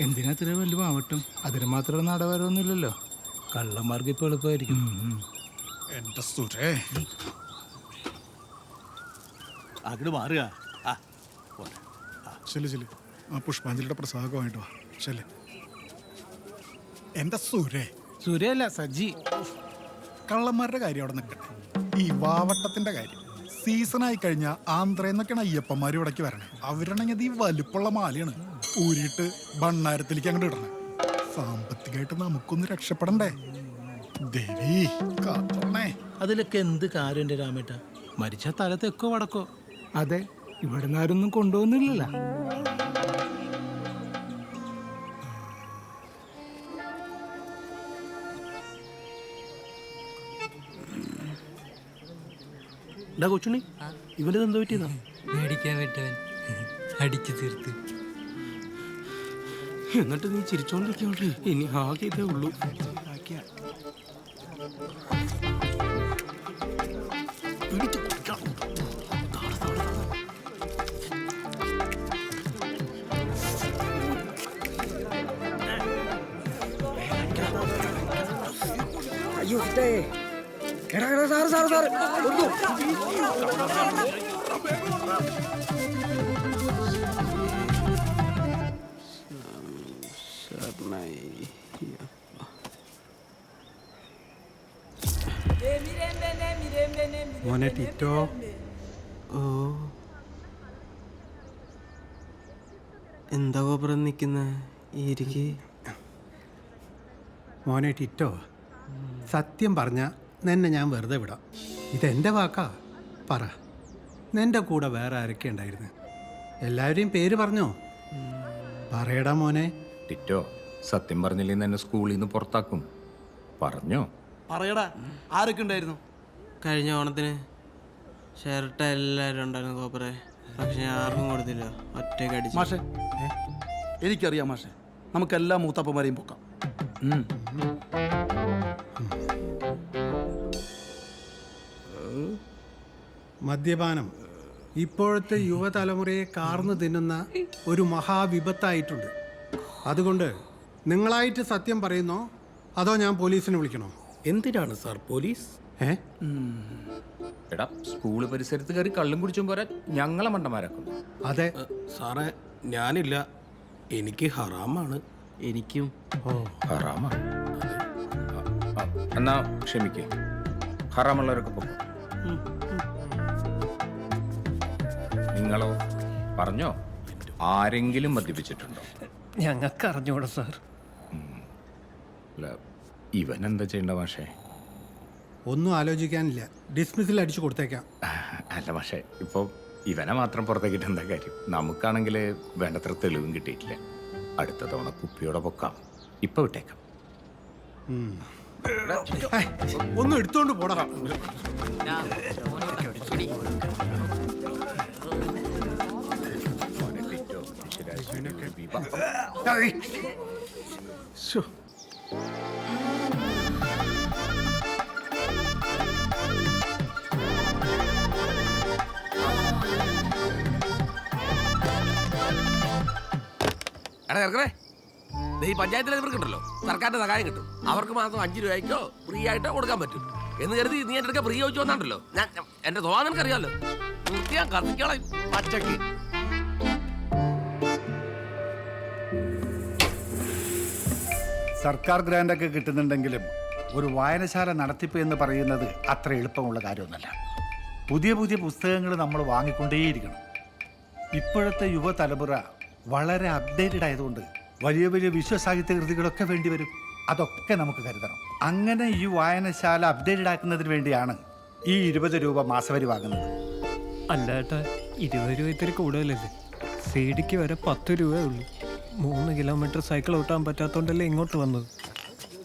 എന്തിനാ ഇത്ര വലിയ മാവട്ടും അതിന് മാത്രം നടവരൊന്നുമില്ലല്ലോ. കള്ളന്മാർക്ക് ഇപ്പൊ എളുപ്പമായിരിക്കും. എന്റെ സുരേ. അങ്ങോട്ട് മാറുക. ശരി ശരി ആ. പുഷ്പാഞ്ജലിയുടെ പ്രസാദമായിട്ട് വാ. ശരി എന്റെ സുരേ. സൂര്യല്ല സജി. കള്ളന്മാരുടെ കാര്യം അവിടെ നിൽക്കട്ടെ. ഈ വാവട്ടത്തിന്റെ കാര്യം. സീസൺ സീസണായി കഴിഞ്ഞാൽ ആന്ധ്രയെന്നൊക്കെയാണ് അയ്യപ്പന്മാർ ഇവിടേക്ക് വരണേ. അവരാണെങ്കിൽ അത് ഈ വലുപ്പുള്ള മാലയാണ്. ഊരിയിട്ട് ഭണ്ണാരത്തിലേക്ക് അങ്ങോട്ട് ഇടണം. സാമ്പത്തികമായിട്ട് നമുക്കൊന്ന് രക്ഷപ്പെടണ്ടേ? ദേവി കാത്തണേ. അതിലൊക്കെ എന്ത് കാര്യം എന്റെ രാമേട്ട? മരിച്ച തല തെക്കോ വടക്കോ? അതെ ഇവിടെ നിന്ന് ആരൊന്നും കൊണ്ടുപോകുന്നില്ലല്ല. കൊച്ചുണി കൊച്ചുണ്ണി ഇവന്റെ എന്തോ പറ്റിയതാ മേടിക്കാൻ വിട്ടവൻ. അടിച്ചു തീർത്ത്. എന്നിട്ട് നീ ചിരിച്ചോണ്ടിരിക്കോണ്ട് ഇനി ആകെ ഇതേ ഉള്ളൂ. അയ്യോ ഒന്ന് മോനെ ടിറ്റോ എന്താ കോപ്പുറം നിൽക്കുന്ന ഇരിക്ക്. മോനെ ടിറ്റോ സത്യം പറഞ്ഞ നിന്നെ ഞാൻ വെറുതെ വിടാം. ഇതെന്റെ വാക്കാ? പറ. നിന്റെ കൂടെ വേറെ ആരൊക്കെ ഉണ്ടായിരുന്നു? എല്ലാവരെയും പേര് പറഞ്ഞോ? പറയടാ മോനെ. ടിറ്റോ സത്യം പറഞ്ഞില്ലെങ്കിൽ എന്നെ സ്കൂളിൽ നിന്ന് പുറത്താക്കും? പറഞ്ഞോ? പറയടാ ആരൊക്കെ ഉണ്ടായിരുന്നു? കഴിഞ്ഞ ഓണത്തിന് ഷർട്ട് എല്ലാവരും ഉണ്ടായിരുന്നു കോപ്പറെ. പക്ഷെ ഞാൻ ആർക്കും കൊടുത്തില്ല. ഒറ്റയ്ക്ക് അടിച്ചു. മാഷെ എനിക്കറിയാം മാഷെ. നമുക്ക് എല്ലാ മൂത്തപ്പന്മാരെയും പൊക്കാം. മദ്യപാനം. ഇപ്പോഴത്തെ യുവതലമുറയെ കാർന്നു തിന്നുന്ന ഒരു മഹാവിപത്തായിട്ടുണ്ട്. അതുകൊണ്ട് നിങ്ങളായിട്ട് സത്യം പറയുന്നോ? അതോ ഞാൻ പോലീസിനെ വിളിക്കണോ? എന്തിനാണ് സാർ പോലീസ്? ഏ? എടാ സ്കൂൾ പരിസരത്ത് കയറി കള്ളും കുടിച്ചും പോരാ ഞങ്ങളെ മണ്ടന്മാരാക്കും. അതെ. സാറേ ഞാനില്ല. എനിക്ക് ഹറാമാണ്. എനിക്കും. ഹറാമ? എന്നാ ക്ഷമിക്കേ. ഹറാമുള്ളവരൊക്കെ പോകും നിങ്ങളോ പറഞ്ഞോ? ആരെങ്കിലും മദ്യപിച്ചിട്ടുണ്ടോ? ഞങ്ങൾക്ക് അറിഞ്ഞൂടാ സാർ. അല്ല ഇവൻ എന്താ ചെയ്യേണ്ട മാഷേ? ഒന്നും ആലോചിക്കാനില്ല. ഡിസ്മിസിൽ അടിച്ചു കൊടുത്തേക്കാം. അല്ല പക്ഷേ ഇപ്പോൾ ഇവനെ മാത്രം പുറത്തേക്കിട്ട് എന്താ കാര്യം? നമുക്കാണെങ്കിൽ വേണ്ടത്ര തെളിവും കിട്ടിയിട്ടില്ല. അടുത്ത തവണ കുപ്പിയോടെ പൊക്കാം. ഇപ്പൊ വിട്ടേക്കാം. ഒന്നും എടുത്തോണ്ട് പോടാ. ശ്ശോ. എടാ ചെറുക്കണേ ദേ ഈ പഞ്ചായത്തിലെ ഇവർക്കുണ്ടല്ലോ സർക്കാരിന്റെ സഹായം കിട്ടും. അവർക്ക് മാസം അഞ്ച് രൂപയ്ക്കോ ഫ്രീ ആയിട്ടോ കൊടുക്കാൻ പറ്റും. എന്ന് കരുതി നീ എന്റെ അടുക്ക ഫ്രീ ചോദിച്ചു വന്നാണ്ടല്ലോ. ഞാൻ എന്റെ സ്വഭാവം നിനക്കറിയാമല്ലോ ഞാൻ കത്തിക്കോളെ പച്ചക്ക്. സർക്കാർ ഗ്രാൻഡൊക്കെ കിട്ടുന്നുണ്ടെങ്കിലും ഒരു വായനശാല നടത്തിപ്പ് എന്ന് പറയുന്നത് അത്ര എളുപ്പമുള്ള കാര്യമൊന്നുമല്ല. പുതിയ പുതിയ പുസ്തകങ്ങൾ നമ്മൾ വാങ്ങിക്കൊണ്ടേയിരിക്കണം. ഇപ്പോഴത്തെ യുവതലമുറ വളരെ അപ്ഡേറ്റഡ് ആയതുകൊണ്ട് വലിയ വലിയ വിശ്വസാഹിത്യ കൃതികളൊക്കെ വേണ്ടി വരും. അതൊക്കെ നമുക്ക് കരുതണം. അങ്ങനെ ഈ വായനശാല അപ്ഡേറ്റഡ് ആക്കുന്നതിന് വേണ്ടിയാണ് ഈ ഇരുപത് രൂപ മാസവരി വാങ്ങുന്നത്. അല്ലാട്ട ഇരുപത് രൂപ ഇത്തിരി കൂടുതലല്ലേ? സി ഡിക്ക് വരെ പത്ത് രൂപയേ ഉള്ളൂ. മൂന്ന് കിലോമീറ്റർ സൈക്കിൾ ഓട്ടാൻ പറ്റാത്തോണ്ടല്ലേ ഇങ്ങോട്ട് വന്നത്?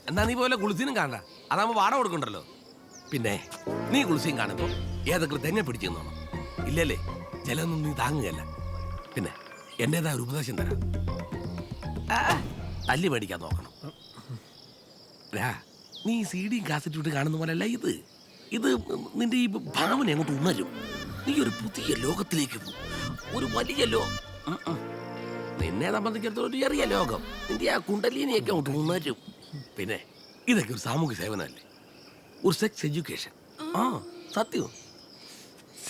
എന്നാ നീ പോലെ കുളിസിനും കാണണ്ട. അതാകുമ്പോ വാടക കൊടുക്കണ്ടല്ലോ. പിന്നെ നീ കുളിസിയും കാണുമ്പോ ഏതൊക്കെ തെങ്ങ പിടിച്ചു നിന്നോണം ഇല്ലല്ലേ? ചിലതൊന്നും നീ താങ്ങുകയല്ല. പിന്നെ എന്റേതായ ഒരു ഉപദേശം തരാം. തല്ലി മേടിക്കാൻ നോക്കണം. നീ സി ഡി കാസറ്റ് വിട്ട് കാണുന്ന പോലെയല്ല ഇത്. ഇത് നിന്റെ ഈ ഭാവന അങ്ങോട്ട് ഉണരും. നീ ഒരു പുതിയ ലോകത്തിലേക്ക് പോകും ഒരു വലിയ ലോ ഉം, ഉം. നിന്നെ സംബന്ധിച്ചിടത്തോളം ഒരു ചെറിയ ലോകം. നിന്റെ ആ കുണ്ടലിനിയൊക്കെ അങ്ങോട്ട് ഉണരും. പിന്നെ ഇതൊക്കെ ഒരു സാമൂഹ്യ സേവനമല്ലേ? ഒരു സെക്സ് എഡ്യൂക്കേഷൻ ആ സത്യം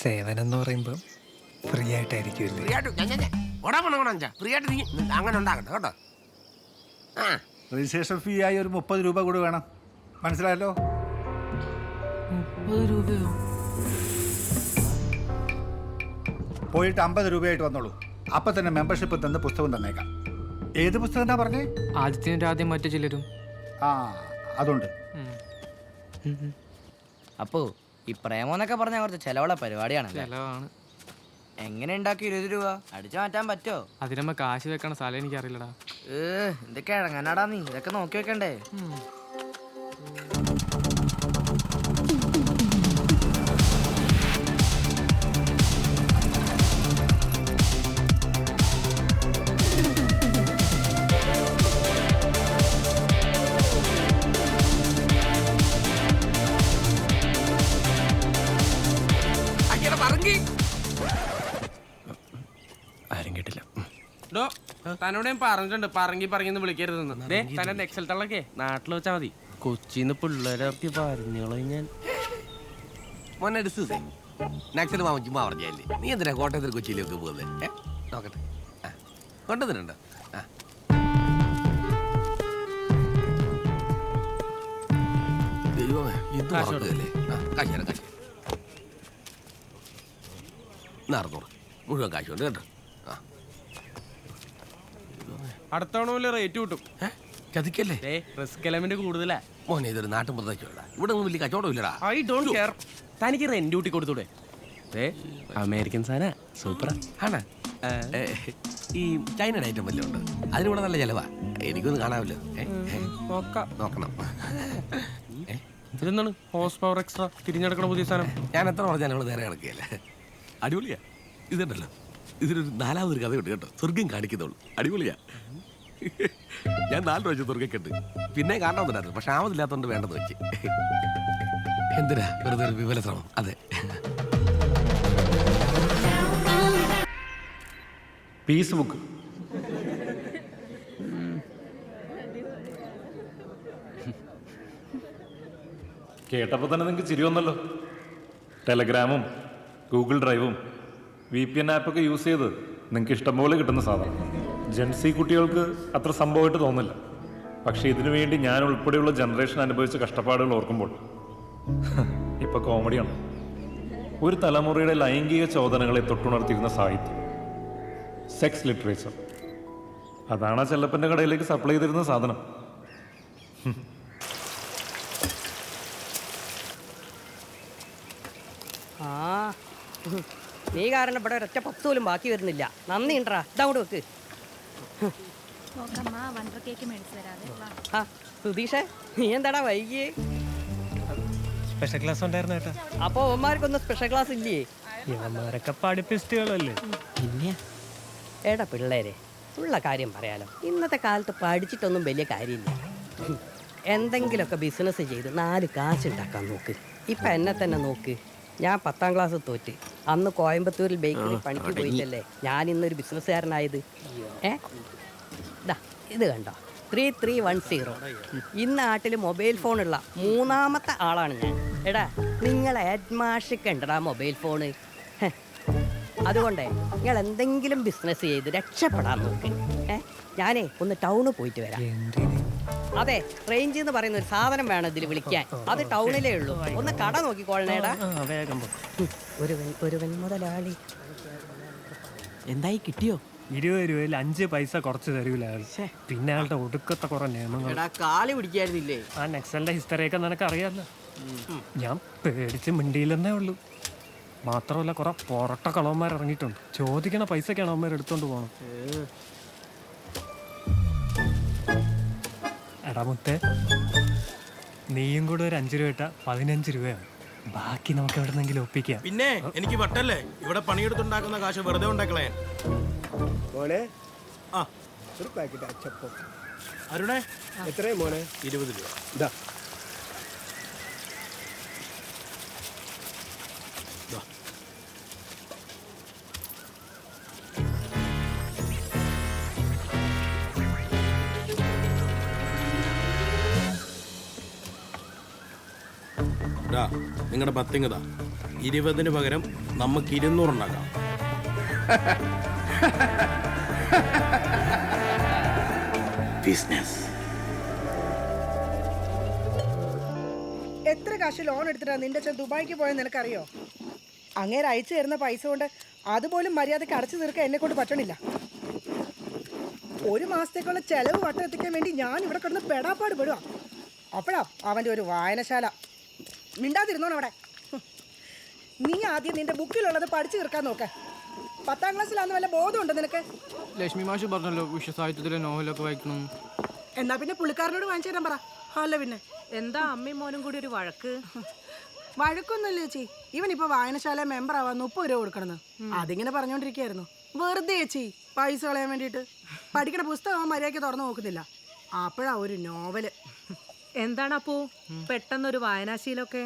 സേവനം എന്ന് പറയുമ്പോൾ ഫ്രീ ആയിട്ടായിരിക്കും ഫ്രീ ആയിട്ട് ഞാൻ- ഞാൻ- ഞാൻ- ഓടാ പോണ പോണ. അഞ്ചാ. ഫ്രീ ആയിട്ട് നീ അങ്ങനെ ഉണ്ടാകണ്ട കേട്ടോ. ആ. രജിസ്ട്രേഷൻ ഫീ ആയി ഒരു മുപ്പത് രൂപ കൂടി വേണം. മനസ്സിലായല്ലോ? പോയിട്ട് അമ്പത് രൂപയായിട്ട് വന്നോളൂ. അപ്പൊ തന്നെ മെമ്പർഷിപ്പ് തന്ന് പുസ്തകം തന്നേക്കാം. ഏത് പുസ്തകം എന്താ പറഞ്ഞേ? ആദ്യത്തിന് ആദ്യം മറ്റു ചിലരും. ആ അതുണ്ട്. അപ്പോ ഈ പ്രേമോന്നൊക്കെ പറഞ്ഞ കുറച്ച് ചെലവുള്ള പരിപാടിയാണ് ചിലവാണ്. എങ്ങനെ ഉണ്ടാക്കി ഇരുപത് രൂപ? അടിച്ചു മാറ്റാൻ പറ്റോ? അതിനമ്മ കാശ് വെക്കണ സ്ഥലം എനിക്കറിയില്ലടാ. ഏ എന്തൊക്കെ ഇറങ്ങാനാടാ നീ? ഇതൊക്കെ നോക്കി വെക്കണ്ടേ? ഡോ തന്നോട് ഞാൻ പറഞ്ഞിട്ടുണ്ട്. പറങ്ങി പറങ്ങി വിളിക്കരുതെന്ന്. ദേ തന്നെ നെക്സൽ തള്ളൊക്കെ നാട്ടിൽ വെച്ചാ മതി. കൊച്ചിന്ന് പിള്ളേരൊക്കെ പറഞ്ഞോളൂ ഞാൻ. മോനെ നാക്സൽ മാമൻ ചുമ്മാ പറഞ്ഞല്ലേ നീ എന്തിനാ കോട്ടയത്തിൽ കൊച്ചിയിലേക്ക് പോകുന്നത് നോക്കട്ടെ. കൊണ്ടുവന്നിട്ടുണ്ടോ? ആ. ദൈവമേ ഇത് മറക്കുകയല്ലേ ആ കാശ് തരാം കാശ് എന്നാ അറുന്നൂറ് മുഴുവൻ കാശുണ്ട് കേട്ടോ. ആ. അടുത്ത തവണ റേറ്റ് കിട്ടും. ചതിക്കല്ലേ? ദേ റിസ്ക് എലമെന്റ് കൂടുതലാ. മോനെ ഇതൊരു നാട്ടും പ്രദേശമല്ല ഇവിടെ ഒന്നും വലിയ കച്ചവടം ഇല്ലടാ. ഐ ഡോണ്ട് കെയർ തനിക്ക് റെന്റ് കൂട്ടി കൊടുത്തൂടെ? ദേ അമേരിക്കൻ സാധന സൂപ്പറാ ആണ്? ഈ ചൈനയുടെ ഐറ്റം വല്ലതും ഉണ്ട്? അതിനിവിടെ നല്ല ചിലവാ. എനിക്കൊന്നും കാണാമല്ലോ. നോക്കണം. ഇതെന്താണ്? ഹോസ് പവർ എക്സ്ട്രാ തിരിഞ്ഞെടുക്കണ പുതിയ സാധനം. ഞാൻ എത്ര പറഞ്ഞാലും നേരെ കിടക്കുകയല്ലേ അടിപൊളിയാ. ഇതുണ്ടല്ലോ. ഇതിനൊരു നാലാമതൊരു കഥയുണ്ട് കേട്ടോ. സ്വർഗം കാണിക്കുന്നുള്ളൂ. അടിപൊളിയാ. ഞാൻ നാല് പ്രാവശ്യം സ്വർഗം കെട്ട് പിന്നെ കാണണമെന്നുണ്ടായിരുന്നു പക്ഷെ ആമതില്ലാത്തതുകൊണ്ട് വേണ്ടെന്ന് വെച്ച്. എന്തിനാ? വെറുതെ ഒരു വിവല ശ്രമം. അതെ. പീസ് ബുക്ക് കേട്ടപ്പോൾ തന്നെ നിങ്ങൾക്ക് ചിരി വന്നല്ലോ. ടെലഗ്രാമും ഗൂഗിൾ ഡ്രൈവും വി പി എൻ ആപ്പൊക്കെ യൂസ് ചെയ്ത് നിങ്ങൾക്ക് ഇഷ്ടംപോലെ കിട്ടുന്ന സാധനം. ജെൻസി കുട്ടികൾക്ക് അത്ര സംഭവമായിട്ട് തോന്നില്ല. പക്ഷേ ഇതിനു വേണ്ടി ഞാൻ ഉൾപ്പെടെയുള്ള ജനറേഷൻ അനുഭവിച്ച കഷ്ടപ്പാടുകൾ ഓർക്കുമ്പോൾ ഇപ്പൊ കോമഡിയാണ് ഒരു തലമുറയുടെ ലൈംഗിക ചോദനകളെ തൊട്ടുണർത്തിയിരുന്ന സാഹിത്യം. സെക്സ് ലിറ്ററേച്ചർ അതാണ് ആ ചെല്ലപ്പന്റെ കടയിലേക്ക് സപ്ലൈ ചെയ്തിരുന്ന സാധനം. ആ. നീ കാരണം ഇവിടെ ഒരൊറ്റ പത്ത് പോലും ബാക്കി വരുന്നില്ല. നന്ദി ഉണ്ടറാ ഇതങ്ങോട്ട് വെക്ക്. ആ സുധീഷേ നീ എന്താടാ വൈകിയേ? സ്പെഷ്യൽ ക്ലാസ് ഉണ്ടായിരുന്നു കേട്ടോ അപ്പൊ അവന്മാർക്കൊന്നും സ്പെഷ്യൽ ക്ലാസ് ഇല്ലേ? ഇവന്മാരൊക്കെ പഠിപ്പിസ്റ്റുകളല്ലേ പിന്നെ? എടാ പിള്ളേരെ ഉള്ള കാര്യം പറയാലോ. ഇന്നത്തെ കാലത്ത് പഠിച്ചിട്ടൊന്നും വലിയ കാര്യമില്ല. എന്തെങ്കിലുമൊക്കെ ബിസിനസ് ചെയ്ത് നാല് കാശ് ഉണ്ടാക്കാൻ നോക്ക്. ഇപ്പൊ എന്നെ തന്നെ നോക്ക്. ഞാൻ പത്താം ക്ലാസ് തോറ്റ്. അന്ന് കോയമ്പത്തൂരിൽ ബേക്കറി പണിക്ക് പോയിട്ടല്ലേ? ഞാൻ ഇന്നൊരു ബിസിനസ്സുകാരനായത് ഏ? ദാ ഇത് കണ്ടോ? ത്രീ ത്രീ വൺ സീറോ ഇന്ന് നാട്ടിൽ മൊബൈൽ ഫോണുള്ള മൂന്നാമത്തെ ആളാണ് ഞാൻ. എടാ നിങ്ങൾ ഹെഡ്മാഷൊക്കെ ഉണ്ടടാ മൊബൈൽ ഫോണ് അതുകൊണ്ടേ നിങ്ങൾ എന്തെങ്കിലും ബിസിനസ് ചെയ്ത് രക്ഷപ്പെടാൻ നോക്ക്. ഏ? ഞാനേ ഒന്ന് ടൗണിൽ പോയിട്ട് വരാം. അതെ റേഞ്ച് എന്ന് പറയുന്ന ഒരു സാധനം വേണം ഇതിൽ വിളിക്കാൻ. അത് ടൗണിലേ ഉള്ളൂ. ഒന്ന് കട നോക്കിക്കോളണേടാ വേഗം പോ. ഒരുവൻ ഒരുവൻ മുതലാളി. എന്തായി കിട്ടിയോ? ഇരുപത് രൂപയിൽ അഞ്ച് പൈസ കുറച്ച് തരൂല പിന്നെ അയാളുടെ ഒടുക്കത്തെ കുറെ നിയമങ്ങൾ എടാ കാളി പിടിക്കായിരുന്നില്ലേ? ആ നെക്സലിന്റെ ഹിസ്റ്ററിയൊക്കെ നിനക്ക് അറിയാമല്ലോ ഞാൻ പേടിച്ച് മിണ്ടിയില്ലെന്നേ ഉള്ളൂ. മാത്രമല്ല കുറെ പൊറട്ട കളവന്മാർ ഇറങ്ങിയിട്ടുണ്ട്. ചോദിക്കണ പൈസക്കാണ് അവന്മാർ എടുത്തോണ്ട് പോകണം എടാ മുത്തേ നീയും കൂടെ ഒരു അഞ്ച് രൂപ ഇട്ടാ പതിനഞ്ച് രൂപയാണ്. ബാക്കി നമുക്ക് എവിടെ നിന്നെങ്കിലും ഒപ്പിക്കാം. പിന്നെ എനിക്ക് വട്ടല്ലേ? ഇവിടെ പണിയെടുത്തുണ്ടാക്കുന്ന കാശ് വെറുതെ ഉണ്ടാക്കളേ. മോനെ ആ. ഒരു പാക്കറ്റ് അച്ചപ്പം. അരുണേ എത്രയും മോനെ ഇരുപത് രൂപ. ഇതാ നിങ്ങളുടെ പത്തിങ്ങതാ ഇരുപതിന് പകരം നമുക്ക് ഇരുന്നൂറുണ്ടാക്കാം ബിസിനസ് എത്ര കാശ് ലോൺ എടുത്തിട്ടാ നിന്റെ അച്ഛൻ ദുബായിക്ക് പോയെന്ന് നിനക്കറിയോ? അങ്ങേര് അയച്ചു തരുന്ന പൈസ കൊണ്ട് അതുപോലും മര്യാദയ്ക്ക് അടച്ചു തീർക്കാൻ എന്നെ കൊണ്ട് പറ്റണില്ല. ഒരു മാസത്തേക്കുള്ള ചെലവ് വട്ടം എത്തിക്കാൻ വേണ്ടി ഞാൻ ഇവിടെ കിടന്ന് പെടാപ്പാട് പെടുക അപ്പോഴാ അവന്റെ ഒരു വായനശാല. മിണ്ടാതിരുന്നോണം അവിടെ. നീ ആദ്യം നിന്റെ ബുക്കിലുള്ളത് പഠിച്ചു തീർക്കാൻ നോക്ക. പത്താം ക്ലാസ്സിലാന്ന് വല്ല ബോധമുണ്ട് നിനക്ക്? ലക്ഷ്മി മാഷ് പറഞ്ഞല്ലോ വിശ്വസാഹിത്യത്തിലെ നോവലൊക്കെ വായിക്കണം. എന്നാ പിന്നെ പുള്ളിക്കാരനോട് വാങ്ങിച്ചു തരാൻ പറ. അല്ല പിന്നെ. എന്താ അമ്മയും മോനും കൂടി ഒരു വഴക്ക്? വഴക്കൊന്നുമില്ല ചേച്ചി. ഇവൻ ഇപ്പൊ വായനശാല മെമ്പർ ആവാൻ മുപ്പത് രൂപ കൊടുക്കണമെന്ന്. അതിങ്ങനെ പറഞ്ഞോണ്ടിരിക്കായിരുന്നു. വെറുതെ ചേച്ചി പൈസ കളയാൻ വേണ്ടിയിട്ട്. പഠിക്കണ പുസ്തകം അവൻ മര്യാദയ്ക്ക് തുറന്നു നോക്കുന്നില്ല. അപ്പോഴാ ഒരു നോവൽ. എന്താണ് അപ്പോ പെട്ടെന്നൊരു വായനാശീലൊക്കെ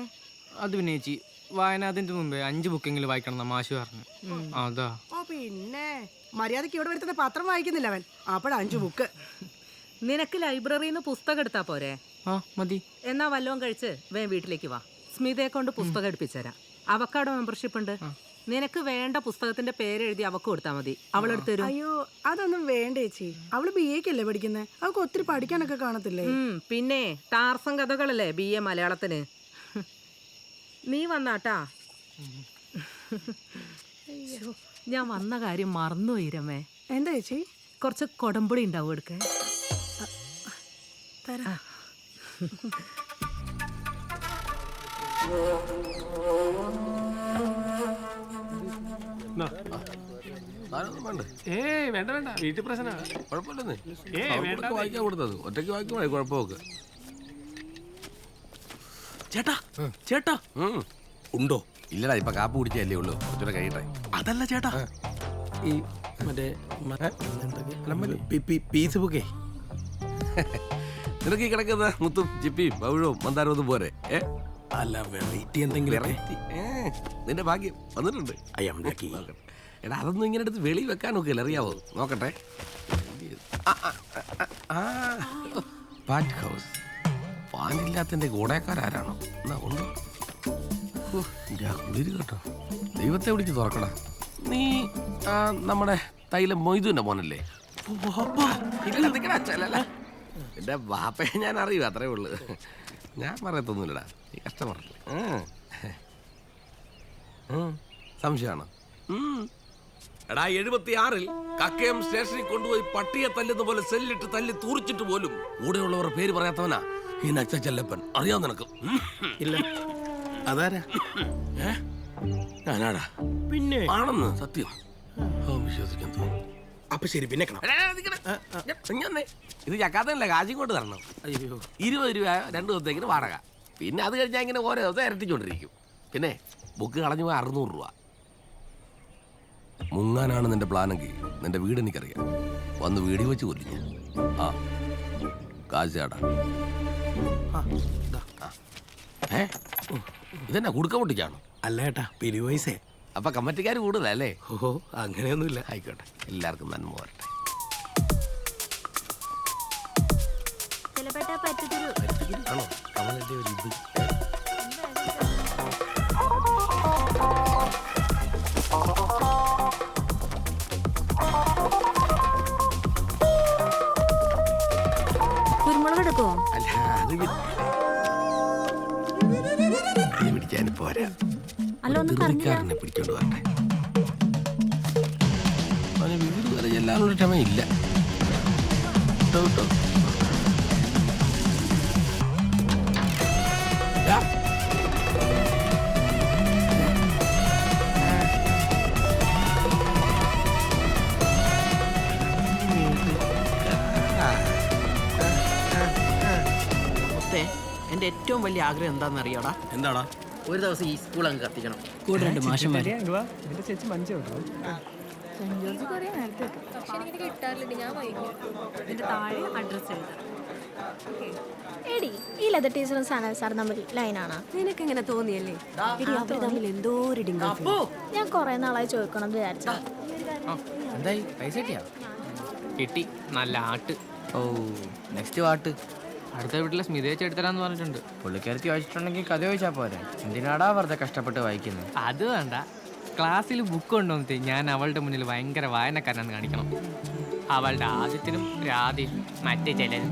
അത് പിന്നെ ചേച്ചി വായനാതിന്റെ മുമ്പേ അഞ്ച് ബുക്കെങ്കിലും വായിക്കണം എന്നാ മാഷ് പറഞ്ഞു. അതാ. ഓ പിന്നെ മര്യാദയ്ക്ക് ഇവിടെ വരുത്തുന്ന പത്രം വായിക്കുന്നില്ല അവൻ. അപ്പോഴാ അഞ്ചു ബുക്ക്. നിനക്ക് ലൈബ്രറിയിൽ നിന്ന് പുസ്തകം എടുത്താ പോരെ? ആ മതി. എന്നാ വല്ലവും കഴിച്ച് വേ വീട്ടിലേക്ക് വാ. സ്മിതയെ കൊണ്ട് പുസ്തകം എടുപ്പിച്ചുതരാം അവക്കാടോ മെമ്പർഷിപ്പ് ഉണ്ട്? നിനക്ക് വേണ്ട പുസ്തകത്തിന്റെ പേര് എഴുതി അവക്ക് കൊടുത്താൽ മതി. അവളെടുത്ത് തരും. അയ്യോ അതൊന്നും വേണ്ട ചേച്ചി. അവൾ ബി എക്കല്ലേ പഠിക്കുന്നത് അവൾക്ക് ഒത്തിരി പഠിക്കാനൊക്കെ കാണത്തില്ലേ? ഉം, പിന്നെ ടാർസം കഥകളല്ലേ ബി എ മലയാളത്തിന്? നീ വന്നാട്ടാ. അയ്യോ, ഞാൻ വന്ന കാര്യം മറന്നു ഇരമേ എന്താ ചേച്ചി? കുറച്ച് കൊടമ്പുളി ഉണ്ടാവും എടുക്കാൻ തരാ. സാധനമൊന്നും വേണ്ട? വേണ്ട വേണ്ട. വീട്ടിൽ പ്രശ്ന കുഴപ്പമില്ലെന്നേ. ഏയ് അവൾക്ക് വായിക്കാൻ കൊടുത്തത്. ഒറ്റയ്ക്ക് വായിക്കുമ്പോഴേ കുഴപ്പമൊക്കെ. ചേട്ടാ ചേട്ടാ. ഉണ്ടോ? ഇല്ലടാ ഇപ്പൊ കാപ്പ് കുടിച്ചല്ലേ ഉള്ളൂ. കുറച്ചുകൂടെ കഴിയട്ടെ. അതല്ല ചേട്ടാ. ഈ മറ്റേ പീസ് ബുക്കേ. നിനക്ക് ഈ കിടക്കുന്ന മുത്തും ചിപ്പിയും പവിഴവും മന്ദാരവും ഒന്നും പോരെ. ഏ? അല്ല വെറൈറ്റി എന്തെങ്കിലും വെറൈറ്റി നിന്റെ ഭാഗ്യം. വന്നിട്ടുണ്ട്. നോക്കട്ടെ. എടാ അതൊന്നും ഇങ്ങനെ എടുത്ത് വെളി വെക്കാൻ നോക്കില്ല അറിയാവോ? നോക്കട്ടെ. പാറ്റ് ഹൗസ് പാനില്ലാത്തതിന്റെ ഗുണക്കാരാരാണോ എന്നാ ഉണ്ട്. കുളിര് കേട്ടോ. ദൈവത്തെ വിളിച്ച് തുറക്കടാ. നീ നമ്മുടെ തൈലം മൊയ്തുവിന്റെ മോനല്ലേ. എന്റെ ബാപ്പയെ ഞാൻ അറിയൂ അത്രേ ഉള്ളു. ഞാൻ പറയത്തൊന്നുമില്ലടാ. നീ കഷ്ടപ്പെടല്ലേ സംശയമാണ്? എടാ എഴുപത്തി ആറിൽ കക്കയം സ്റ്റേഷനിൽ കൊണ്ടുപോയി പട്ടിയെ തല്ലുന്ന പോലെ സെല്ലിട്ട് തല്ലി തൂറിച്ചിട്ട് പോലും കൂടെയുള്ളവരുടെ പേര് പറയാത്തവനാ ഈ നച്ച ചെല്ലപ്പൻ അറിയാം നിനക്ക്. ഇല്ല. അതാരാ? ഞാനാടാ. പിന്നെ? ആണെന്ന് സത്യം. വിശ്വസിക്കാൻ തോന്നുന്നു അപ്പൊ ശരി പിന്നെ. ഇത് ചക്കാത്തല്ല കാശും കൊണ്ട് തരണം. അയ്യോ. ഇരുപത് രൂപ രണ്ട് ദിവസത്തേക്കിന് വാടക. പിന്നെ അത് കഴിഞ്ഞാൽ ഇങ്ങനെ ഓരോ ദിവസം ഇരട്ടിച്ചോണ്ടിരിക്കും. പിന്നെ ബുക്ക് കളഞ്ഞു പോയി അറുന്നൂറ് രൂപ. മുങ്ങാനാണ് നിന്റെ പ്ലാനെങ്കിൽ നിന്റെ വീട് എനിക്കറിയാം. വന്ന് വീടി വെച്ച് കൊല്ലിഞ്ഞു ആ. കാശാടാ. ഏ. ഇതെന്നാ കുടുക്ക പൊട്ടിച്ചാണോ? അല്ല ഏട്ടാ പിരിവ് പൈസേ അപ്പൊ കമ്മറ്റിക്കാർ കൂടുതലല്ലേ ഓ അങ്ങനെയൊന്നുമില്ല. ആയിക്കോട്ടെ. എല്ലാവർക്കും നന്മ വരട്ടെ. ചിലപ്പെട്ട പറ്റത്തൊരു ആണോ കമലിന്റെ ഒരു ഇത്. കുരുമുളക് എടുക്കുമോ അല്ല അത് പിടിക്കാൻ പോരാ. ധൃതിക്കാരനെ പിടിച്ചോണ്ട് വരട്ടെ. അവന് വീട് വരെ ചെല്ലാനുള്ള ക്ഷമയില്ല. വിട്ടോ, വിട്ടോ. ദാ. മുത്തേ എന്റെ ഏറ്റവും വലിയ ആഗ്രഹം എന്താണെന്ന് അറിയാടാ. എന്താടാ? ഒരു ദിവസം ഈ സ്കൂൾ അങ്ങ് കത്തിക്കണം. കൂടെ രണ്ട് മാഷന്മാര്. എന്റെ ചേച്ചി ഞാൻ കേട്ടോ ഇതിന്റെ താഴെ അഡ്രസ് എഴുതാം. എടി ഈ ലെതർ ടീച്ചറും സനൽ സാർ തമ്മിൽ ലൈനാണ് നിനക്ക് ഇങ്ങനെ തോന്നിയല്ലേ? എടി, തമ്മിൽ എന്തോ ഒരു ഞാൻ കുറെ നാളായി ചോദിക്കണം എന്ന് വിചാരിച്ചു എന്തായി? പൈസ കിട്ടിയാ? കിട്ടി. നല്ല ആട്ട്. ഓ നെക്സ്റ്റ് പാട്ട് അടുത്ത വീട്ടിലെ സ്മിത ചേച്ചി എടുത്തരാന്ന് പറഞ്ഞിട്ടുണ്ട്. പുള്ളിക്കാരത്തി വായിച്ചിട്ടുണ്ടെങ്കിൽ കഥ ചോദിച്ചാൽ പോരെ. എന്തിനാടാ വെറുതെ കഷ്ടപ്പെട്ട് വായിക്കുന്നത് അത് വേണ്ട. ക്ലാസ്സിൽ ബുക്ക് കൊണ്ടുവന്നിട്ട് ഞാൻ അവളുടെ മുന്നിൽ ഭയങ്കര വായനക്കാരനാണെന്ന് കാണിക്കണം. അവളുടെ ആദ്യത്തിനും രാധയും മറ്റേ ചിലരും